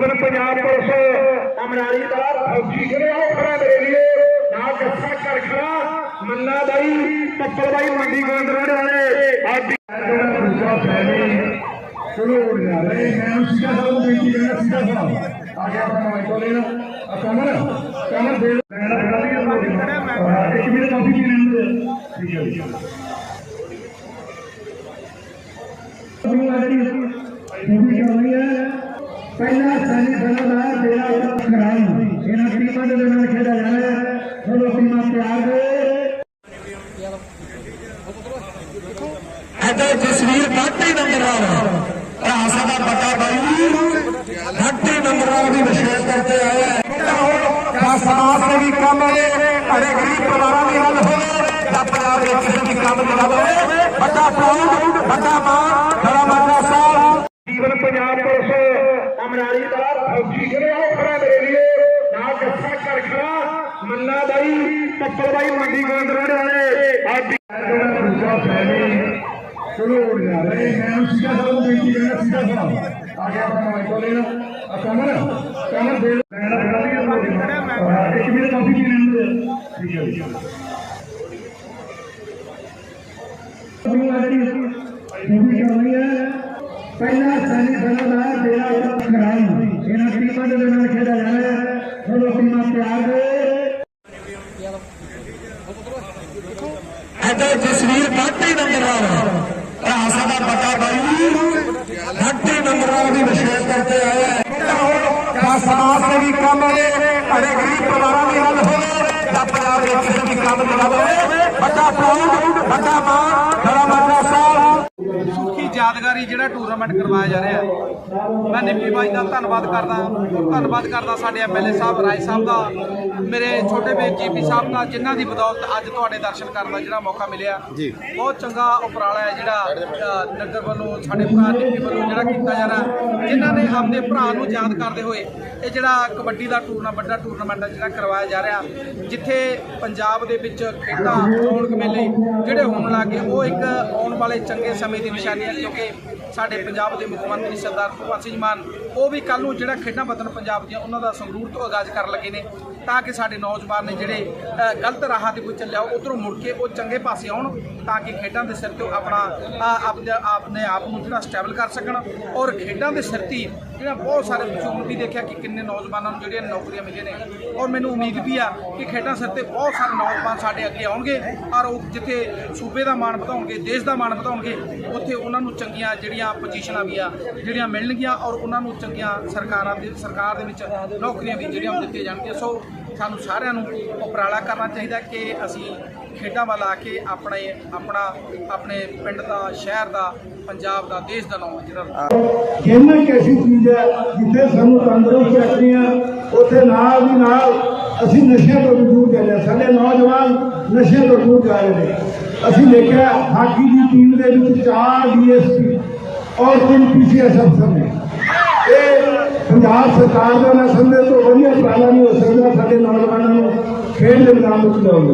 ਜੀਵਨ Punjab police, ਅਮਰਾਲੀ ਦਾ ਫੌਜੀ ਜਿਹੜੇ ਉਹ ਖੜਾ ਮੇਰੇ ਲਈ ਨਾਲ ਜੱਸਾ ਕਰ ਖੜਾ, ਮੰਨਾ ਬਾਈ ਪੱਪਲ ਬਾਈ, ਮੰਡੀ ਗੋਂਦ ਵਾਲੇ। ਆਦੀ ਦੂਜਾ ਫੈਮਿਲੀ ਚਲੋ, ਉੜ ਜਾ ਰਹੇ ਮੈਂ ਸਿੱਧਾ ਸਾਹਿਬ ਬੇਨਤੀ ਕਰਨਾ ਸਿੱਧਾ ਸਾਹਿਬ। ਆ ਗਿਆ ਆਪਣਾ ਮਾਈਕ ਲੈਣਾ। ਆ ਕਮਰ ਕਮਰ ਦੇ ਲੈਣਾ ਬੜਾ ਵੀ ਇੱਕ ਮਿੰਟ ਕਾਫੀ ਪੀ ਲੈਂਦੇ ਠੀਕ ਹੈ ਜੀ ਪੂਰੀ ਕਰ ਹੈ ਪਹਿਲਾ ਸੈਨੀ ਦਲਾਂ ਦਾ ਤੇਰਾ ਉਹਦਾ ਖਰਾਈ ਇਹਨਾਂ ਟੀਮਾਂ ਦੇ ਨਾਲ ਖੇਡਿਆ ਜਾਣਾ ਹੈ ਦੋਨੋਂ ਟੀਮਾਂ ਤਿਆਰ ਨੇ। ਇੱਧਰ ਜਸਵੀਰ ਬਾਟੀ ਨੰਬਰ ਵਾਲਾ। ਭਰਾ ਸਾਡਾ ਵੱਡਾ ਬਾਈ ਬਾਟੀ ਨੰਬਰ ਵਾਲਾ ਵੀ ਵਿਸ਼ੇਸ਼ ਕਰਕੇ ਆਇਆ ਹੈ। ਕਾ ਸਮਾਜ ਸੇਵੀ ਕੰਮ ਹੈ ਅਰੇ ਗਰੀਬ ਪਰਿਵਾਰਾਂ ਦੀ ਹੱਲ ਹੋਵੇ ਜਾਂ ਪੰਜਾਬ ਦੇ ਕਿਸੇ ਵੀ ਕੰਮ ਦੀ ਹੱਲ ਹੋਵੇ। ਵੱਡਾ ਪ੍ਰਾਊਡ ਵੱਡਾ ਮਾਣ ਖੜਾ ਮਾਤਾ ਸਾਹਿਬ। ਜੀਵਨ ਪੰਜਾਬ ਪੁਲਿਸ ਅਮਰਾਲੀ ਦਾ ਫੌਜੀ ਜਿਹੜੇ ਉਹ ਖੜਾ ਮੇਰੇ ਲਈ ਨਾਲ ਜੱਸਾ ਕਰ ਖੜਾ ਮੰਨਾ ਬਾਈ ਪੱਪਲ ਬਾਈ ਮੰਡੀ ਗੋਂਦ ਰੋਡ ਵਾਲੇ। ਆਦੀ ਜਿਹੜਾ ਦੂਜਾ ਫੈਮਿਲੀ ਚਲੋ ਉੜ ਜਾ ਰਹੇ ਮੈਂ ਸਿੱਧਾ ਸਾਹਿਬ ਨੂੰ ਬੇਨਤੀ ਕਰਨਾ ਸਿੱਧਾ ਸਾਹਿਬ। ਆ ਗਿਆ ਆਪਣਾ ਮਾਈਕ ਲੈਣਾ। ਆ ਕਮਰ ਕਮਰ ਦੇ ਲੈਣਾ। ਬੜਾ ਵੀ ਇੱਕ ਮਿੰਟ ਕਾਫੀ ਪੀ ਲੈਂਦੇ ਠੀਕ ਹੈ ਜੀ ਪੂਰੀ ਕਰ ਰਹੀ ਹੈ। ਪਹਿਲਾ ਦਲਾਂ ਦਾ ਤੇਰਾ ਉਹਦਾ ਖਰਾਈ ਇਹਨਾਂ ਟੀਮਾਂ ਦੇ ਨਾਲ ਖੇਡਿਆ ਜਾਣਾ ਹੈ ਦੋਨੋਂ ਟੀਮਾਂ ਤਿਆਰ ਨੇ। ਇੱਧਰ ਜਸਵੀਰ ਬਾਟੀ ਨੰਬਰ ਵਾਲਾ। ਭਰਾ ਸਾਡਾ ਵੱਡਾ ਬਾਈ ਬਾਟੀ ਨੰਬਰ ਵਾਲਾ ਵੀ ਵਿਸ਼ੇਸ਼ ਕਰਕੇ ਆਇਆ। ਹੈ ਸਮਾਜ ਸੇਵੀ ਕੰਮ ਹੈ ਅਰੇ ਗਰੀਬ ਪਰਿਵਾਰਾਂ ਦੀ ਹੱਲ ਹੋਵੇ ਜਾਂ ਪੰਜਾਬ ਦੇ ਕਿਸੇ ਵੀ ਕੰਮ ਦੀ ਹੱਲ ਹੋਵੇ ਵੱਡਾ ਪ੍ਰਾਊਡ ਵੱਡਾ ਮਾਣ ਖੜਾ ਮਾਤਾ ਸਾਹਿਬ ਸੁੱਖੀ ਯਾਦਗਾਰੀ ਜਿਹੜਾ ਟੂਰਨਾਮੈਂਟ ਕਰਵਾਇਆ ਜਾ ਰਿਹਾ ਹੈ। ਮੈਂ ਨਿੱਪੀ ਬਾਈ ਦਾ ਧੰਨਵਾਦ ਕਰਦਾ ਧੰਨਵਾਦ ਕਰਦਾ ਸਾਡੇ ਐਮਐਲਏ ਸਾਹਿਬ ਰਾਏ ਸਾਹਿਬ ਦਾ ਮੇਰੇ ਛੋਟੇ ਵੀਰ ਜੀਪੀ ਸਾਹਿਬ ਦਾ ਜਿਨ੍ਹਾਂ ਦੀ ਬਦੌਲਤ ਅੱਜ ਤੁਹਾਡੇ ਦਰਸ਼ਨ ਕਰਨ ਦਾ ਜਿਹੜਾ ਮੌਕਾ ਮਿਲਿਆ। ਬਹੁਤ ਚੰਗਾ ਉਪਰਾਲਾ ਹੈ ਜਿਹੜਾ ਨਗਰ ਵੱਲੋਂ ਸਾਡੇ ਭਰਾ ਨਿੱਪੀ ਵੱਲੋਂ ਜਿਹੜਾ ਕੀਤਾ ਜਾ ਰਿਹਾ। ਜਿਨ੍ਹਾਂ ਨੇ ਆਪਣੇ ਭਰਾ ਨੂੰ ਯਾਦ ਕਰਦੇ ਹੋਏ ਇਹ ਜਿਹੜਾ ਕਬੱਡੀ ਦਾ ਟੂਰਨਾ ਵੱਡਾ ਟੂਰਨਾਮੈਂਟ ਹੈ ਜਿਹੜਾ ਕਰਵਾਇਆ ਜਾ ਰਿਹਾ ਜਿੱਥੇ ਪੰਜਾਬ ਦੇ ਵਿੱਚ ਖੇਡਾਂ ਰੌਣਕ ਮੇਲੇ ਜਿਹੜੇ ਹੋਣ ਲੱਗੇ ਉਹ ਇੱਕ ਆਉਣ ਵਾਲੇ ਚੰਗੇ ਸਮੇਂ ਦੀ ਨਿਸ਼ਾਨੀ ਹੈ ਕਿਉਂਕਿ ਸਾਡੇ ਪੰਜਾਬ ਦੇ ਮੁੱਖ ਮੰਤਰੀ ਸਰਦਾਰ ਭਗਵੰਤ ਸਿੰਘ ਮਾਨ, ਉਹ ਵੀ ਕੱਲ ਨੂੰ ਜਿਹੜਾ ਖੇਡਾਂ ਵਤਨ ਪੰਜਾਬ ਦੀਆਂ, ਉਹਨਾਂ ਦਾ ਸੰਗਰੂਰ ਤੋਂ ਆਗਾਜ਼ ਕਰਨ ਲੱਗੇ ਨੇ, ਤਾਂ ਕਿ ਸਾਡੇ ਨੌਜਵਾਨ ਨੇ ਜਿਹੜੇ ਗਲਤ ਰਾਹਾਂ ਤੇ ਕੋਈ ਚੱਲਿਆ ਉਧਰੋਂ ਮੁੜ ਕੇ ਉਹ ਚੰਗੇ ਪਾਸੇ ਆਉਣ, ਤਾਂ ਕਿ ਖੇਡਾਂ ਦੇ ਸਿਰ ਤੇ ਆਪਣਾ ਆਪਣੇ ਆਪਣੇ ਆਪ ਨੂੰ ਜਿਹੜਾ ਸਟੇਬਲ ਕਰ ਸਕਣ। ਔਰ ਖੇਡਾਂ ਦੇ ਸਿਰ ਤੇ ਜਿਹੜਾ ਬਹੁਤ ਸਾਰੇ ਓਪਰਚੁਨਿਟੀ ਦੇਖਿਆ ਕਿ ਕਿੰਨੇ ਨੌਜਵਾਨਾਂ ਨੂੰ ਜਿਹੜੀਆਂ ਨੌਕਰੀਆਂ ਮਿਲੀਆਂ ਨੇ। ਔਰ ਮੈਨੂੰ ਉਮੀਦ ਵੀ ਆ ਕਿ ਖੇਡਾਂ ਸਿਰ ਤੇ ਬਹੁਤ ਸਾਰੇ ਨੌਜਵਾਨ ਸਾਡੇ ਅੱਗੇ ਆਉਣਗੇ, ਔਰ ਉਹ ਜਿੱਥੇ ਸੂਬੇ ਦਾ ਮਾਣ ਵਧਾਉਣਗੇ, ਦੇਸ਼ ਦਾ ਮਾਣ ਵਧਾਉਣਗੇ, ਉੱਥੇ ਉਹਨਾਂ ਨੂੰ ਚੰਗੀਆਂ ਜਿਹੜੀਆਂ ਪੋਜੀਸ਼ਨਾਂ ਵੀ ਆ, ਜਿਹੜੀਆਂ ਮਿਲਣਗੀਆਂ ਔਰ ਉਹਨਾਂ ਨੂੰ ਚੰਗੀਆਂ ਸਰਕਾਰਾਂ ਦੇ, ਸਰਕਾਰ ਦੇ ਵਿੱਚ ਨੌਕਰੀਆਂ ਵੀ ਜਿਹੜੀਆਂ ਦਿੱਤੀਆਂ ਜਾਣਗੀਆਂ। ਸੋ ਸਾਨੂੰ ਸਾਰਿਆਂ ਨੂੰ ਉਪਰਾਲਾ ਕਰਨਾ ਚਾਹੀਦਾ ਕਿ ਅਸੀਂ ਖੇਡਾਂ ਵੱਲ ਆ ਕੇ ਆਪਣੇ, ਆਪਣਾ, ਆਪਣੇ ਪਿੰਡ ਦਾ, ਸ਼ਹਿਰ ਦਾ, ਪੰਜਾਬ ਦਾ, ਦੇਸ਼ ਦਾ ਨਾਮ ਜਿਹੜਾ ਗੇਮਾਂ ਇੱਕ ਐਸੀ ਚੀਜ਼ ਹੈ ਜਿੱਥੇ ਸਾਨੂੰ ਤੰਦਰੁਸਤ ਰੱਖਦੇ ਆ ਉੱਥੇ ਨਾਲ ਦੀ ਨਾਲ ਅਸੀਂ ਨਸ਼ਿਆਂ ਤੋਂ ਦੂਰ ਜਾਂਦੇ ਹਾਂ। ਸਾਡੇ ਨੌਜਵਾਨ ਨਸ਼ਿਆਂ ਤੋਂ ਦੂਰ ਜਾ ਰਹੇ ਨੇ। ਅਸੀਂ ਦੇਖਿਆ ਹਾਕੀ ਦੀ ਟੀਮ ਦੇ ਵਿੱਚ ਚਾਰ ਡੀਐਸਪੀ ਔਰ ਤਿੰਨ ਪੀਸੀਐਸ ਅਫਸਰ ਨੇ। ਇਹ ਪੰਜਾਬ ਸਰਕਾਰ ਦਾ ਨਾ ਸੰਦੇ ਤੋਂ ਵਧੀਆ ਪ੍ਰਾਲਾ ਨਹੀਂ ਹੋ ਸਕਦਾ ਸਾਡੇ ਨੌਜਵਾਨਾਂ ਨੂੰ ਖੇਡ ਦੇ ਮੈਦਾਨ ਵਿੱਚ ਲਿਆਉਣ